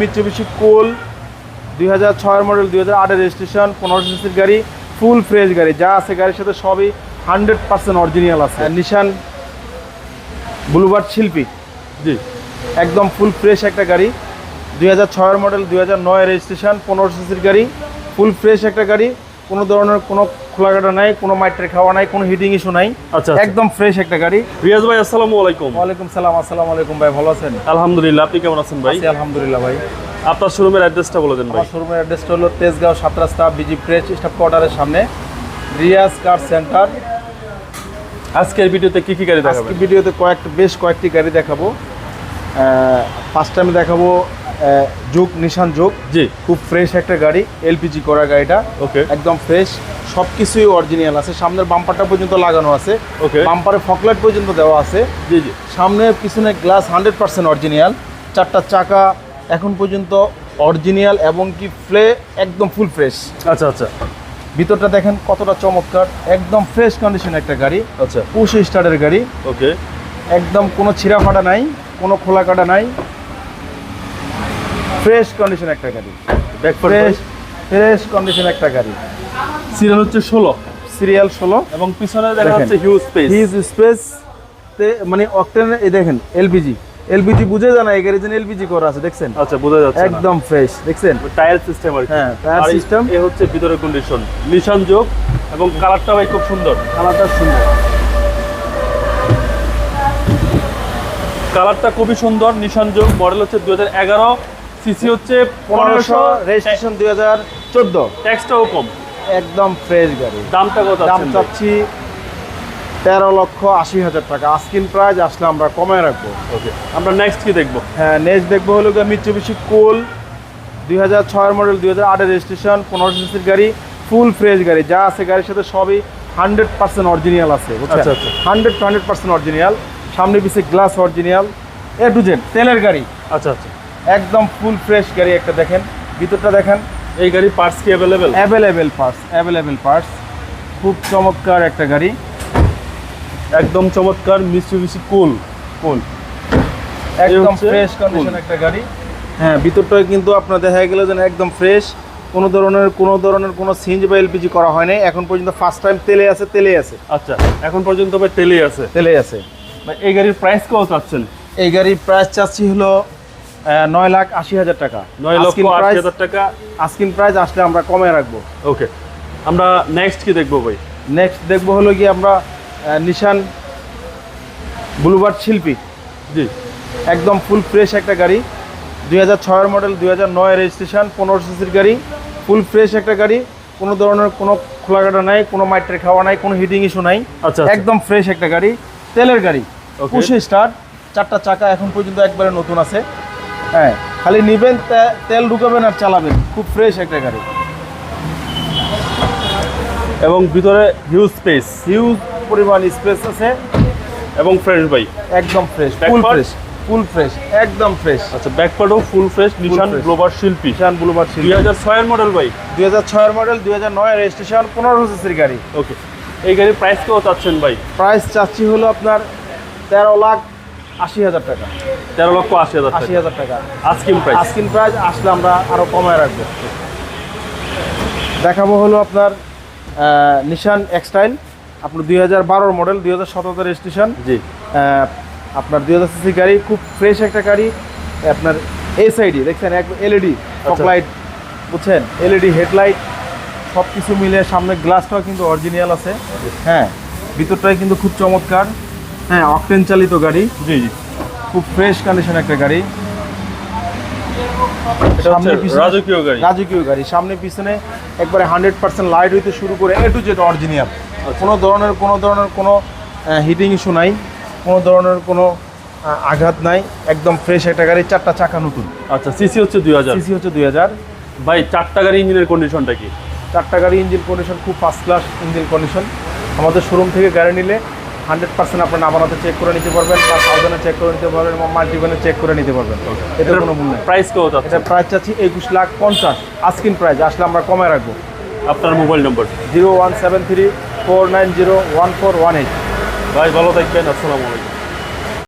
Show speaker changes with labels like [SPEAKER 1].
[SPEAKER 1] Mitsubishi কোল দুই হাজার ছয়ের মডেল দুই হাজার আটের রেজিস্ট্রেশন পনেরো সিসির গাড়ি ফুল ফ্রেশ গাড়ি। যা আছে গাড়ির সাথে সবই হান্ড্রেড পার্সেন্ট অরিজিনাল আছে। নিশান ব্লুবার্ড শিল্পী।
[SPEAKER 2] জি।
[SPEAKER 1] একদম ফুল ফ্রেশ একটা গাড়ি। দুই হাজার ছয়ের মডেল দুই হাজার নয় রেজিস্ট্রেশন পনেরো সিসির গাড়ি ফুল ফ্রেশ একটা গাড়ি। কোনো ধরনের কোনো খোলাঘাটা নাই কোনো মাইটের খাওয়া নাই কোনো হিটিং ইস্যু নাই।
[SPEAKER 2] আচ্ছা, আচ্ছা।
[SPEAKER 1] একদম ফ্রেশ একটা গাড়ি।
[SPEAKER 2] রিয়াজ ভাই আসসালামু আলাইকুম।
[SPEAKER 1] ওয়ালাইকুম সালাম আসসালামু আলাইকুম ভাই ভালো আছেন?
[SPEAKER 2] আলহামদুলিল্লাহ আপনি কেমন আছেন ভাই?
[SPEAKER 1] আলহামদুলিল্লাহ ভাই।
[SPEAKER 2] আপনার শোরুমের অ্যাড্রেসটা বলে দেন ভাই।
[SPEAKER 1] শোরুমের অ্যাড্রেসটা হলো তেজগাঁও সাত রাস্তা বিজি ফ্রেশ স্টাফ কোয়ার্টারের সামনে রিয়াজ কার সেন্টার
[SPEAKER 2] আজকের ভিডিওতে কি কি গাড়ি দেখাবেন?
[SPEAKER 1] ভিডিওতে কয়েকটা বেশ কয়েকটি গাড়ি দেখাবো। ফার্স্ট টাইম দেখাবো যুগ নিশান যুগ।
[SPEAKER 2] জি।
[SPEAKER 1] খুব ফ্রেশ একটা গাড়ি এলপিজি করা গাড়িটা।
[SPEAKER 2] ওকে
[SPEAKER 1] একদম ফ্রেশ সব কিছুই অরিজিনাল আছে। সামনের বাম্পারটা পর্যন্ত লাগানো আছে।
[SPEAKER 2] ওকে
[SPEAKER 1] বাম্পারে ফকলাইট পর্যন্ত দেওয়া আছে।
[SPEAKER 2] জি জি।
[SPEAKER 1] সামনে পিছনে গ্লাস হান্ড্রেড পার্সেন্ট অরিজিনাল চারটা চাকা এখন পর্যন্ত অরিজিনাল এবং কি ফ্লে একদম ফুল ফ্রেশ
[SPEAKER 2] আচ্ছা আচ্ছা।
[SPEAKER 1] ভিতরটা দেখেন কতটা চমৎকার। একদম ফ্রেশ কন্ডিশন একটা গাড়ি।
[SPEAKER 2] আচ্ছা।
[SPEAKER 1] পুশ স্টার্টের গাড়ি।
[SPEAKER 2] ওকে
[SPEAKER 1] একদম কোনো ছিঁড়া ফাটা নাই কোনো খোলা কাটা নাই। ফ্রেশ কন্ডিশন একটা গাড়ি।
[SPEAKER 2] ব্যাক
[SPEAKER 1] ফ্রেশ ফ্রেশ কন্ডিশন একটা গাড়ি।
[SPEAKER 2] সিরিয়াল হচ্ছে ষোলো।
[SPEAKER 1] সিরিয়াল ষোলো।
[SPEAKER 2] এবং পিছনে দেখা যাচ্ছে হিউজ স্পেস
[SPEAKER 1] হিউজ স্পেস তে মানে অকটেন এই দেখেন এলপিজি এলপিজি বুঝে জানা এই গাড়ির জন্য এলপিজি করা আছে দেখছেন?
[SPEAKER 2] আচ্ছা বোঝা যাচ্ছে একদম
[SPEAKER 1] ফ্রেশ দেখছেন?
[SPEAKER 2] টায়ার সিস্টেম আর কি।
[SPEAKER 1] হ্যাঁ, টায়ার সিস্টেম
[SPEAKER 2] এ হচ্ছে ভিতরের কন্ডিশন নিশান যোগ এবং কালারটা ভাই খুব সুন্দর।
[SPEAKER 1] কালারটা সুন্দর।
[SPEAKER 2] কালারটা খুবই সুন্দর নিশান যোগ মডেল হচ্ছে দুই হাজার এগারো। সিসি হচ্ছে
[SPEAKER 1] পনেরোশো রেজিস্ট্রেশন দুই হাজার চোদ্দ।
[SPEAKER 2] ট্যাক্সটাও কম
[SPEAKER 1] একদম ফ্রেশ গাড়ি।
[SPEAKER 2] দামটা কত
[SPEAKER 1] দাম চাচ্ছি তেরো লক্ষ আশি হাজার টাকা। আস্কিন প্রাইস আসলে আমরা কমায় রাখব।
[SPEAKER 2] ওকে আমরা নেক্সট কি দেখব?
[SPEAKER 1] হ্যাঁ নেক্সট দেখব হলো মিচুবিশি কোল দুই হাজার ছয়ের মডেল দুই হাজার আটের রেজিস্ট্রেশন পনেরো সিসির গাড়ি ফুল ফ্রেশ গাড়ি। যা আছে গাড়ির সাথে সবই হান্ড্রেড পার্সেন্ট অরিজিনাল আছে
[SPEAKER 2] আচ্ছা, আচ্ছা।
[SPEAKER 1] Hundred to hundred percent original সামনে পিছিয়ে glass original A to Z তেলের গাড়ি।
[SPEAKER 2] আচ্ছা আচ্ছা।
[SPEAKER 1] একদম ফুল ফ্রেশ গাড়ি একটা দেখেন। ভিতরটা দেখেন
[SPEAKER 2] এই গাড়ি পার্টস কি available
[SPEAKER 1] available parts available parts খুব চমৎকার একটা গাড়ি।
[SPEAKER 2] একদম চমৎকার মিসুবিসি কুল
[SPEAKER 1] কুল একদম ফ্রেশ কন্ডিশন একটা গাড়ি। হ্যাঁ ভিতরটায় কিন্তু আপনার দেখা গেল যেন একদম ফ্রেশ কোনো ধরনের কোনো ধরনের কোনো সিঞ্জ বা এলপিজি করা হয় নাই এখন পর্যন্ত ফার্স্ট টাইম তেলে আছে তেলে আছে।
[SPEAKER 2] আচ্ছা এখন পর্যন্ত তেলে আছে।
[SPEAKER 1] তেলে আছে।
[SPEAKER 2] এই গাড়ির প্রাইস কত চাচ্ছেন?
[SPEAKER 1] এই গাড়ির প্রাইস চাচ্ছি হলো নয় লাখ আশি হাজার টাকা।
[SPEAKER 2] নয় লক্ষ আশি হাজার টাকা।
[SPEAKER 1] আস্কিন প্রাইস আসলে আমরা কমে রাখব।
[SPEAKER 2] ওকে আমরা নেক্সট কি দেখব ভাই?
[SPEAKER 1] নেক্সট দেখব হলো কি আমরা নিশান ব্লুবার্ড শিল্পী।
[SPEAKER 2] জি।
[SPEAKER 1] একদম ফুল ফ্রেশ একটা গাড়ি। দুই হাজার ছয়ের মডেল দুই হাজার নয় রেজিস্ট্রেশন পনেরো সিসির গাড়ি। ফুল ফ্রেশ একটা গাড়ি। কোনো ধরনের কোনো খোলাঘাটা নাই কোনো মাইট্রে খাওয়া নাই কোনো হিটিং ইস্যু নাই।
[SPEAKER 2] আচ্ছা, আচ্ছা।
[SPEAKER 1] একদম ফ্রেশ একটা গাড়ি। তেলের গাড়ি. পুষে স্টার্ট চারটা চাকা এখন পর্যন্ত একবারে নতুন আছে। হ্যাঁ খালি নিবেন তেল ঢুকাবেন আর চালাবেন। খুব ফ্রেশ একটা গাড়ি।
[SPEAKER 2] এবং ভিতরে হিউজ স্পেস
[SPEAKER 1] হিউজ পরিমাণ স্পেস আছে
[SPEAKER 2] এবং ফ্রেশ ভাই
[SPEAKER 1] একদম fresh full fresh full fresh একদম ফ্রেশ
[SPEAKER 2] আচ্ছা ব্যাকপার্টও ফুল ফ্রেশ নিশান। গ্লোবাল শিল্পী
[SPEAKER 1] নিশান
[SPEAKER 2] দুই
[SPEAKER 1] শিল্পী
[SPEAKER 2] হাজার ছয়ের মডেল ভাই
[SPEAKER 1] দুই হাজার ছয়ের মডেল দুই হাজার নয় রেজিস্ট্রেশন পনেরো সিসির গাড়ি।
[SPEAKER 2] ওকে এই গাড়ির প্রাইস কত চাচ্ছেন ভাই?
[SPEAKER 1] প্রাইস চাচ্ছি হলো আপনার তেরো লাখ আশি হাজার টাকা।
[SPEAKER 2] তেরো লক্ষ আশি হাজার
[SPEAKER 1] আশি হাজার টাকা।
[SPEAKER 2] প্রাইস
[SPEAKER 1] প্রাইস আসলে আমরা আরও কমায় রাখব। দেখাবো হলো আপনার নিশান এক্সটাইল আপনার দুই হাজার বারোর মডেল দুই হাজার সতেরো রেজিস্ট্রেশন
[SPEAKER 2] জি।
[SPEAKER 1] আপনার দুই হাজার সিসি গাড়ি খুব ফ্রেশ একটা গাড়ি। আপনার এই সাইডে দেখছেন এক এলইডি
[SPEAKER 2] আচ্ছা।
[SPEAKER 1] লাইট বুঝছেন? এলইডি হেডলাইট সব কিছু মিলে সামনে গ্লাসটাও কিন্তু অরিজিনাল আছে। হ্যাঁ ভিতরটাই কিন্তু খুব চমৎকার। হ্যাঁ অকটেন চালিত গাড়ি।
[SPEAKER 2] জি জি।
[SPEAKER 1] খুব ফ্রেশ কন্ডিশন একটা গাড়ি। সামনে
[SPEAKER 2] রাজকীয় গাড়ি।
[SPEAKER 1] রাজকীয় গাড়ি। সামনে পিছনে একবারে হান্ড্রেড পার্সেন্ট লাইট হইতে শুরু করে এ টু জেড অরিজিনাল কোনো ধরনের কোনো ধরনের কোনো হিটিং ইস্যু নাই। কোনো ধরনের কোনো আঘাত নাই। একদম ফ্রেশ একটা গাড়ি চারটা চাকা নতুন।
[SPEAKER 2] আচ্ছা সিসি হচ্ছে দুই হাজার।
[SPEAKER 1] সিসি হচ্ছে দুই হাজার।
[SPEAKER 2] ভাই চারটা গাড়ি ইঞ্জিনের কন্ডিশনটা কি?
[SPEAKER 1] চারটা গাড়ি ইঞ্জিন কন্ডিশন খুব ফার্স্ট ক্লাস ইঞ্জিন কন্ডিশন আমাদের শোরুম থেকে গাড়ি নিলে হান্ড্রেড পার্সেন্ট আপনার নাবানাতে চেক করে নিতে পারবেন বা থাউজেন্ডে চেক করে নিতে পারবেন এবং মাল্টিভেনে চেক করে নিতে পারবেন। এটা কোনো মূল্য নেই।
[SPEAKER 2] প্রাইস কত
[SPEAKER 1] এটা প্রাইস চাচ্ছি একুশ লাখ পঞ্চাশ। আস্কিন প্রাইস আসলে আমরা কমায় রাখব।
[SPEAKER 2] আপনার mobile number
[SPEAKER 1] zero one seven three four nine zero one four one eight.
[SPEAKER 2] ভাই ভালো থাকবেন আসসালামু আলাইকুম।